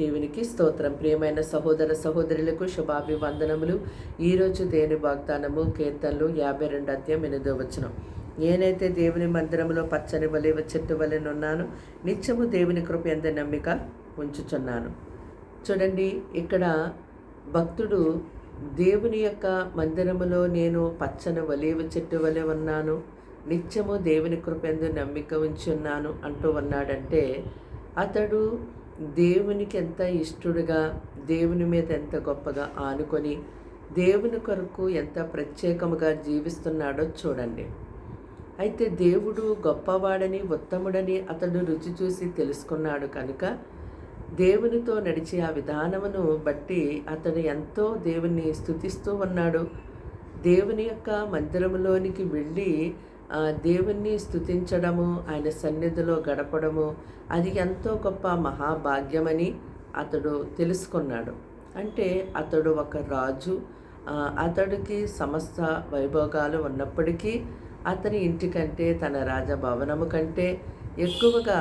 దేవునికి స్తోత్రం. ప్రియమైన సహోదర సహోదరులకు శుభాభివందనములు. ఈరోజు దేని వాగ్దానము కీర్తనలు యాభై రెండు అధ్యాయం ఎనిమిదో వచనం. నేనైతే దేవుని మందిరములో పచ్చని వలె చెట్టు వలెనున్నాను నిత్యము దేవుని కృప ఎంత నమ్మిక ఉంచుచున్నాను. చూడండి ఇక్కడ భక్తుడు దేవుని యొక్క మందిరములో నేను పచ్చని వలేవ చెట్టు వలె ఉన్నాను. నిత్యము దేవుని కృపెందు నమ్మిక ఉంచున్నాను అంటూ ఉన్నాడంటే అతడు దేవునికి ఎంత ఇష్టడుగా దేవుని మీద ఎంత గొప్పగా ఆనుకొని దేవుని కొరకు ఎంత ప్రత్యేకముగా జీవిస్తున్నాడో చూడండి. అయితే దేవుడు గొప్పవాడని ఉత్తముడని అతడు రుచి చూసి తెలుసుకున్నాడు కనుక దేవునితో నడిచే ఆ విధానమును బట్టి అతడు ఎంతో దేవుని స్థుతిస్తూ ఉన్నాడు. దేవుని యొక్క మందిరములోనికి వెళ్ళి దేవుణ్ణి స్థుతించడము ఆయన సన్నిధిలో గడపడము అది ఎంతో గొప్ప మహాభాగ్యమని అతడు తెలుసుకున్నాడు. అంటే అతడు ఒక రాజు అతడికి సమస్త వైభోగాలు ఉన్నప్పటికీ అతని ఇంటికంటే తన రాజభవనము కంటే ఎక్కువగా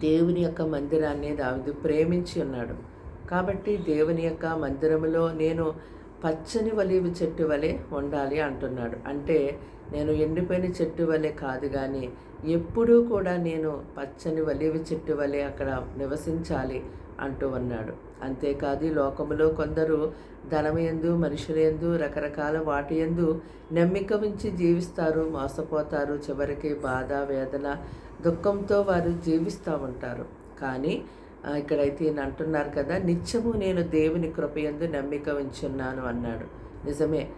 దేవుని యొక్క మందిరాన్ని దావిది ప్రేమించి ఉన్నాడు. కాబట్టి దేవుని యొక్క మందిరములో నేను పచ్చని వలివి చెట్టు వలె ఉండాలి అంటున్నాడు. అంటే నేను ఎండిపోయిన చెట్టు వలె కాదు కానీ ఎప్పుడూ కూడా నేను పచ్చని వలివి చెట్టు వలె అక్కడ నివసించాలి అంటూ ఉన్నాడు అంతేకాదు లోకములో కొందరు ధనమయందు మనుషులందు రకరకాల వాటి ఎందు నమ్మిక ఉంచి జీవిస్తారు మోసపోతారు చివరికి బాధ వేదన దుఃఖంతో వారు జీవిస్తూ ఉంటారు. కానీ ఇక్కడైతే ఈయన అంటున్నారు కదా నిత్యము నేను దేవుని కృపయందు నమ్మిక ఉంచున్నాను అన్నాడు. నిజమే.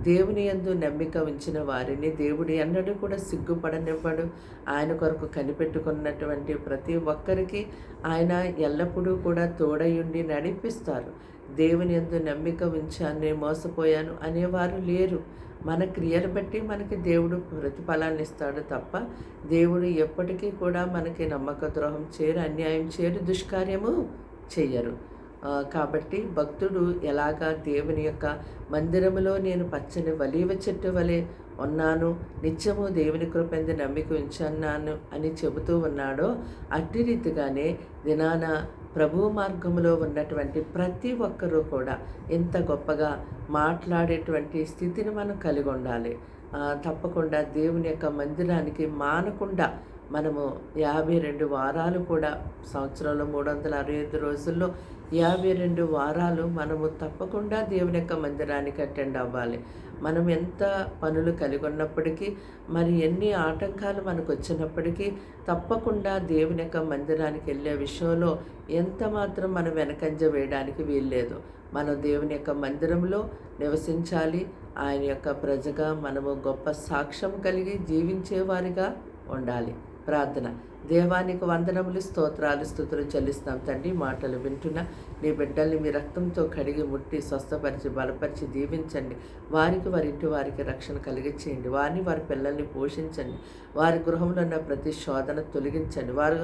దేవుని యందు నమ్మిక ఉంచిన వారిని దేవుడు ఎన్నడూ కూడా సిగ్గుపడనివ్వడు. ఆయన కొరకు కనిపెట్టుకున్నటువంటి ప్రతి ఒక్కరికి ఆయన ఎల్లప్పుడూ కూడా తోడయుండి నడిపిస్తారు. దేవుని యందు నమ్మిక ఉంచాను మోసపోయాను అనేవారు లేరు. మన క్రియలు బట్టి మనకి దేవుడు ప్రతిఫలాన్ని ఇస్తాడు తప్ప దేవుడు ఎప్పటికీ కూడా మనకి నమ్మక ద్రోహం చేయరు అన్యాయం చేయరు దుష్కార్యము చెయ్యరు. కాబట్టి భక్తుడు ఎలాగా దేవుని యొక్క మందిరములో నేను పచ్చని వలీవ చెట్టు వలె ఉన్నాను నిత్యము దేవుని కృపెందు నమ్మిక ఉంచున్నాను అని చెబుతూ ఉన్నాడో అట్టి రీతిగానే దినాన ప్రభు మార్గములో ఉన్నటువంటి ప్రతి ఒక్కరూ కూడా ఇంత గొప్పగా మాట్లాడేటువంటి స్థితిని మనం కలిగి ఉండాలి. తప్పకుండా దేవుని యొక్క మందిరానికి మానకుండా మనము యాభై రెండు వారాలు కూడా సంవత్సరంలో మూడు వందల అరవై ఐదు రోజుల్లో యాభై రెండు వారాలు మనము తప్పకుండా దేవుని యొక్క మందిరానికి అటెండ్ అవ్వాలి. మనం ఎంత పనులు కలిగి ఉన్నప్పటికీ మరి ఎన్ని ఆటంకాలు మనకు వచ్చినప్పటికీ తప్పకుండా దేవుని యొక్క మందిరానికి వెళ్ళే విషయంలో ఎంత మాత్రం మనం వెనకంజ వేయడానికి వీల్లేదు. మనం దేవుని యొక్క మందిరంలో నివసించాలి. ఆయన యొక్క ప్రజగా మనము గొప్ప సాక్ష్యం కలిగి జీవించేవారిగా ఉండాలి. ప్రార్థన దేవానికి వందనములు స్తోత్రాలు స్థుతులు చెల్లిస్తాం తండ్రి. మాటలు వింటున్న నీ బిడ్డల్ని మీ రక్తంతో కడిగి ముట్టి స్వస్థపరిచి బలపరిచి దీవించండి. వారికి వారి ఇంటి వారికి రక్షణ కలిగించేయండి. వారిని వారి పిల్లల్ని పోషించండి. వారి గృహంలో ఉన్న ప్రతి శోధన తొలగించండి. వారి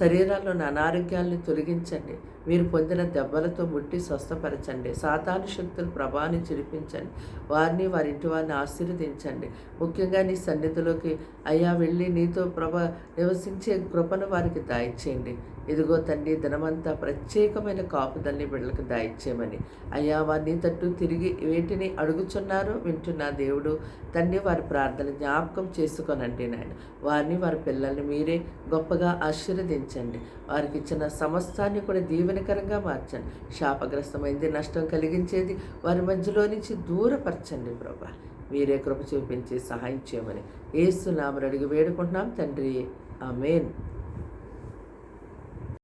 శరీరాల్లో ఉన్న అనారోగ్యాలను తొలగించండి. మీరు పొందిన దెబ్బలతో ముట్టి స్వస్థపరచండి. సాతాను శక్తులు ప్రభావాన్ని చిరిపించండి. వారిని వారి ఇంటి వారిని ఆశీర్వదించండి. ముఖ్యంగా నీ సన్నిధిలోకి అయ్యా వెళ్ళి నీతో ప్రభ నివసించే కృపను వారికి దాయిచ్చేయండి. ఇదిగో తండ్రి ధనమంతా ప్రత్యేకమైన కాపుదల్ని బిడ్డలకు దాయిచ్చేయమని. అయ్యా వారిని తట్టు తిరిగి వేటిని అడుగుచున్నారో వింటున్న దేవుడు. తండ్రి వారి ప్రార్థన జ్ఞాపకం చేసుకోనండి నాయన. వారిని వారి పిల్లల్ని మీరే గొప్పగా ఆశీర్వదించండి. వారికి ఇచ్చిన సమస్తాన్ని కూడా దీవెనకరంగా మార్చండి. శాపగ్రస్తమైంది నష్టం కలిగించేది వారి మధ్యలో నుంచి దూరపరచండి ప్రభా. మీరే కృప చూపించి సహాయం చేయమని. ఏసునామని అడిగి వేడుకుంటున్నాం తండ్రి. Amen.